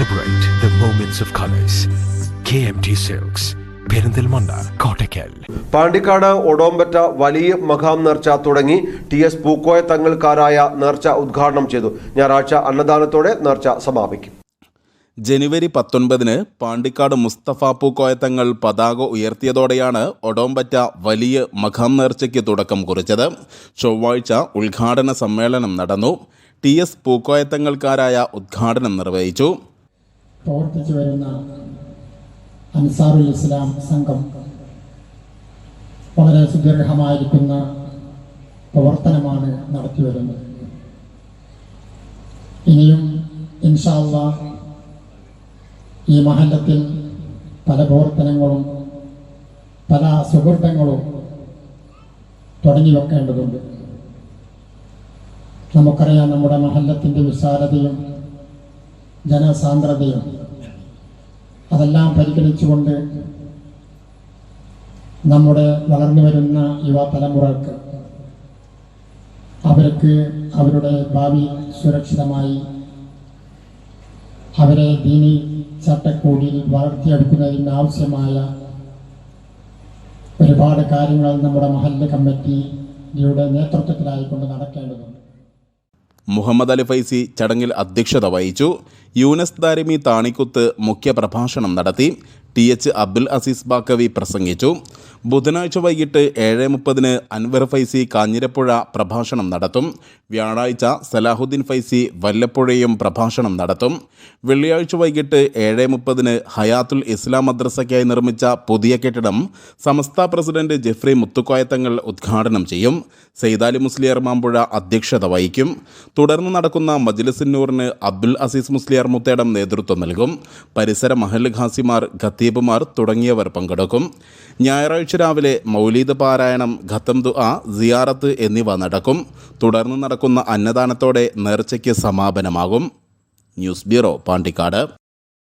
Celebrate the moments of colors. KMT Silks, Perinthalmanna Kottakkal Pandikkad Odompatta വലിയ മഖാം നേർച്ച തുടങ്ങി ടി എസ് പൂക്കോയ തങ്ങൾക്കാരായ നേർച്ച ഉദ്ഘാടനം ചെയ്തു. ഞായറാഴ്ച അന്നദാനത്തോടെ നേർച്ച സമാപിക്കും. ജനുവരി പത്തൊൻപതിന് പാണ്ടിക്കാട് മുസ്തഫ പൂക്കോയത്തങ്ങൾ പതാക ഉയർത്തിയതോടെയാണ് ഒടോമ്പറ്റ വലിയ മഖാം നേർച്ചയ്ക്ക് തുടക്കം കുറിച്ചത്. ചൊവ്വാഴ്ച ഉദ്ഘാടന സമ്മേളനം നടന്നു. ടി എസ് പൂക്കോയത്തങ്ങൾക്കാരായ ഉദ്ഘാടനം നിർവഹിച്ചു. പ്രവർത്തിച്ചു വരുന്ന അൻസാറുൽ ഇസ്ലാം സംഘം വളരെ സുദീർഘമായിരിക്കുന്ന പ്രവർത്തനമാണ് നടത്തി വരുന്നത്. ഇനിയും ഇൻഷാല്ല ഈ മഹല്ലത്തിൽ പല പ്രവർത്തനങ്ങളും പല സുഹൃത്തങ്ങളും തുടങ്ങി വെക്കേണ്ടതുണ്ട്. നമുക്കറിയാം നമ്മുടെ മഹല്ലത്തിന്റെ വിശാലതയും ജനസാന്ദ്രതയും അതെല്ലാം പരിഗണിച്ചുകൊണ്ട് നമ്മുടെ വളർന്നു വരുന്ന യുവതലമുറക്ക് അവർക്ക് അവരുടെ ഭാവി സുരക്ഷിതമായി അവരെ ദീനി ചട്ടക്കൂടിയിൽ വളർത്തിയെടുക്കുന്നതിന് ആവശ്യമായ ഒരുപാട് കാര്യങ്ങൾ നമ്മുടെ മഹല്ല കമ്മിറ്റിയുടെ നേതൃത്വത്തിലായിക്കൊണ്ട് നടക്കേണ്ടതുണ്ട്. മുഹമ്മദ് അലി ഫൈസി ചടങ്ങിൽ അധ്യക്ഷത വഹിച്ചു. യൂനസ് ദാരിമി താണിക്കുത്ത് മുഖ്യപ്രഭാഷണം നടത്തി. ടി എച്ച് അബ്ദുൽ അസീസ് ബാക്കവി പ്രസംഗിച്ചു. ബുധനാഴ്ച വൈകിട്ട് ഏഴ് മുപ്പതിന് അൻവർ ഫൈസി കാഞ്ഞിരപ്പുഴ പ്രഭാഷണം നടത്തും. വ്യാഴാഴ്ച സലാഹുദ്ദീൻ ഫൈസി വല്ലപ്പുഴയും പ്രഭാഷണം നടത്തും. വെള്ളിയാഴ്ച വൈകിട്ട് ഏഴ് മുപ്പതിന് ഹയാത്തുൽ ഇസ്ലാം മദ്രസയ്ക്കായി നിർമ്മിച്ച പുതിയ കെട്ടിടം സമസ്ത പ്രസിഡന്റ് ജെഫ്രി മുത്തുക്കോയത്തങ്ങൾ ഉദ്ഘാടനം ചെയ്യും. സെയ്താലി മുസ്ലിയർ മാമ്പുഴ അധ്യക്ഷത വഹിക്കും. തുടർന്ന് നടക്കുന്ന മജ്ലിസിന്നൂറിന് അബ്ദുൽ അസീസ് മുസ്ലിയാർ മുത്തേടം നേതൃത്വം നൽകും. പരിസര മഹൽ ഖാസിമാർ ഖത്തീബുമാർ തുടങ്ങിയവർ പങ്കെടുക്കും. ഞായറാഴ്ച രാവിലെ മൗലീദ് പാരായണം ഖത്തം ദുആ സിയാറത്ത് എന്നിവ നടക്കും. തുടർന്ന് നടക്കുന്ന അന്നദാനത്തോടെ നേർച്ചയ്ക്ക് സമാപനമാകും. News bureau Pandikkad.